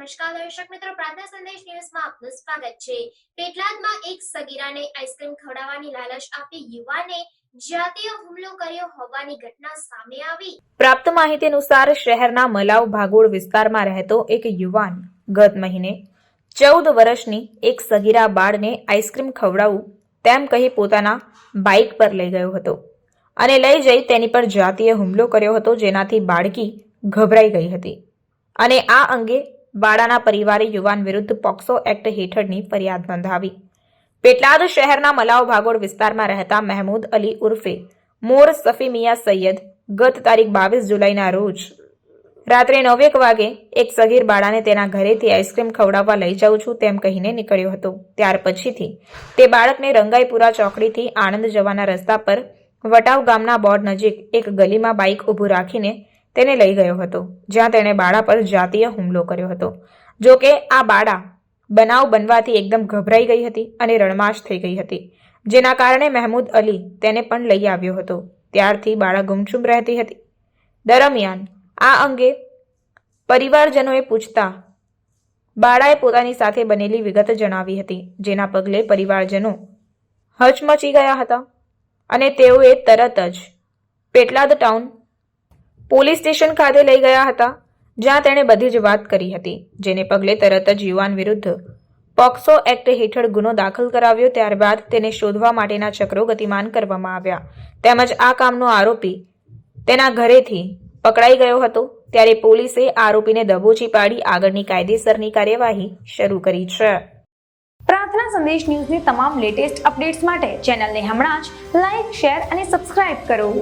નમસ્કાર, દર્શક મિત્રો પ્રાર્થના સંદેશ ન્યૂઝમાં આપનું સ્વાગત છે. પેટલાદમાં એક સગીરાને આઈસ્ક્રીમ ખવડાવવાની લાલચ આપી યુવાને જાતીય હુમલો કર્યો હોવાની ઘટના સામે આવી. પ્રાપ્ત માહિતી અનુસાર શહેરના મલાવ ભાગોળ વિસ્તારમાં રહેતો એક યુવાન ગત મહિને ચૌદ વર્ષની એક સગીરા બાળને આઈસ્ક્રીમ ખવડાવવું તેમ કહી પોતાના બાઇક પર લઈ ગયો હતો અને લઈ જઈ તેની પર જાતીય હુમલો કર્યો હતો, જેનાથી બાળકી ગભરાઈ ગઈ હતી. અને આ અંગે બાળાના પરિવારે યુવાન વિરુદ્ધ પોક્સો એક્ટ હેઠળની ફરિયાદ નોંધાવી. પેટલાદ શહેરના મલાવ ભાગોળ વિસ્તારમાં રહેતા મહેમૂદ અલી ઉર્ફે મોર સફી મિયા સૈયદ ગત તારીખ બાવીસ જુલાઈના રોજ રાત્રે નવેક વાગે એક સગીર બાળાને તેના ઘરેથી આઈસ્ક્રીમ ખવડાવવા લઈ જાઉં છું તેમ કહીને નીકળ્યો હતો. ત્યાર પછીથી તે બાળકને રંગાઈપુરા ચોકડીથી આણંદ જવાના રસ્તા પર વટાવ ગામના બોર્ડ નજીક એક ગલીમાં બાઇક ઊભું રાખીને તેને લઈ ગયો હતો, જ્યાં તેણે બાળા પર જાતીય હુમલો કર્યો હતો. જો કે આ બાળા બનાવ બનવાથી એકદમ ગભરાઈ ગઈ હતી અને રણમાશ થઈ ગઈ હતી. જેના કારણે મહેમૂદ અલી તેને પણ લઈ આવ્યો હતો. ત્યારથી બાળા ગુમસુમ રહેતી હતી. દરમિયાન આ અંગે પરિવારજનોએ પૂછતા બાળાએ પોતાની સાથે બનેલી વિગત જણાવી હતી, જેના પગલે પરિવારજનો હચમચી ગયા હતા અને તેઓએ તરત જ પેટલાદ ટાઉન પોલીસ સ્ટેશન ખાતે લઈ ગયા હતા, જ્યાં તેણે બધી જ વાત કરી હતી, જેને પગલે તરત જ યુવાન વિરુદ્ધ પોક્સો એક્ટ હેઠળ ગુનો દાખલ કરાવ્યો. ત્યારબાદ તેને શોધવા માટેના ચક્રો ગતિમાન કરવામાં આવ્યા. તેમજ આ કામનો આરોપી તેના ઘરેથી પકડાઈ ગયો હતો. ત્યારે પોલીસે આરોપીને દબોચી પાડી આગળની કાયદેસરની કાર્યવાહી શરૂ કરી છે. પ્રાર્થના સંદેશ ન્યૂઝની તમામ લેટેસ્ટ અપડેટ્સ માટે ચેનલને હમણાં જ લાઈક, શેર અને સબસ્ક્રાઇબ કરો.